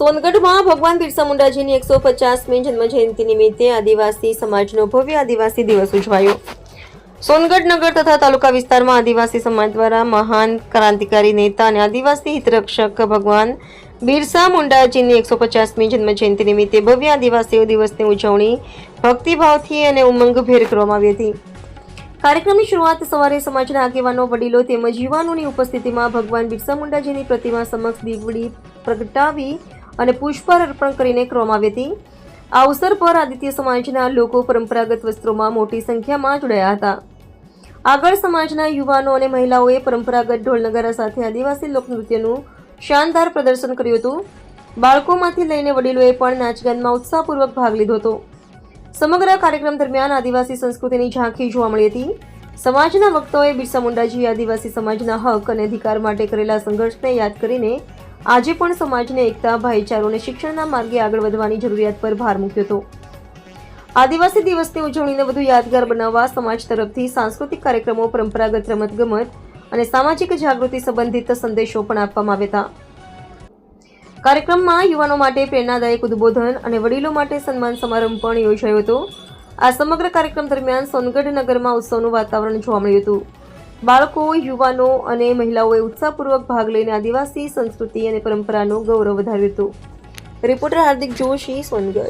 સોનગઢમાં ભગવાન બિરસા મુંડાજીની એકસો પચાસમી જન્મજયંતિ નિમિત્તે આદિવાસી સમાજનો ભવ્ય આદિવાસી દિવસ ઉજવાયો. સોનગઢ નગર તથા તાલુકા વિસ્તારમાં આદિવાસી સમાજ દ્વારા મહાન ક્રાંતિકારી નેતા અને આદિવાસી હિતરક્ષક ભગવાન બિરસા મુંડાજીની એકસો પચાસમી જન્મજયંતિ નિમિત્તે ભવ્ય આદિવાસીઓ દિવસની ઉજવણી ભક્તિભાવથી અને ઉમંગભેર કરવામાં આવી હતી. કાર્યક્રમની શરૂઆત સવારે સમાજના આગેવાનો, વડીલો તેમજ યુવાનોની ઉપસ્થિતિમાં ભગવાન બિરસા મુંડાજીની પ્રતિમા સમક્ષ દીવડી પ્રગટાવી અને પુષ્પહાર અર્પણ કરીને કરવામાં આવી હતી આ અવસર પર આદિત્ય સમાજના લોકો પરંપરાગત વસ્ત્રોમાં મોટી સંખ્યામાં જોડાયા હતા. આગળ સમાજના યુવાનો અને મહિલાઓએ પરંપરાગત ઢોલ નગારા સાથે આદિવાસી લોકનૃત્યનું શાનદાર પ્રદર્શન કર્યું હતું. બાળકોમાંથી લઈને વડીલોએ પણ નાચગાનમાં ઉત્સાહપૂર્વક ભાગ લીધો હતો. સમગ્ર કાર્યક્રમ દરમિયાન આદિવાસી સંસ્કૃતિની ઝાંખી જોવા મળી હતી. સમાજના વક્તાઓએ બિરસા મુંડાજી આદિવાસી સમાજના હક અને અધિકાર માટે કરેલા સંઘર્ષને યાદ કરીને આજે પણ સમાજને એકતા, ભાઈચારો અને શિક્ષણના માર્ગે આગળ વધવાની જરૂરિયાત પર ભાર મૂક્યો હતો. આદિવાસી દિવસની ઉજવણીને વધુ યાદગાર બનાવવા સમાજ તરફથી સાંસ્કૃતિક કાર્યક્રમો, પરંપરાગત રમતગમત અને સામાજિક જાગૃતિ સંબંધિત સંદેશો પણ આપવામાં આવ્યા હતા. કાર્યક્રમમાં યુવાનો માટે પ્રેરણાદાયક ઉદ્બોધન અને વડીલો માટે સન્માન સમારંભ પણ યોજાયો હતો. આ સમગ્ર કાર્યક્રમ દરમિયાન સોનગઢ નગરમાં ઉત્સવનું વાતાવરણ જોવા મળ્યું હતું. બાળકો, યુવાનો અને મહિલાઓએ ઉત્સાહપૂર્વક ભાગ લઈને આદિવાસી સંસ્કૃતિ અને પરંપરાનું ગૌરવ વધાર્યું હતું. રિપોર્ટર હાર્દિક જોશી, સોનગઢ.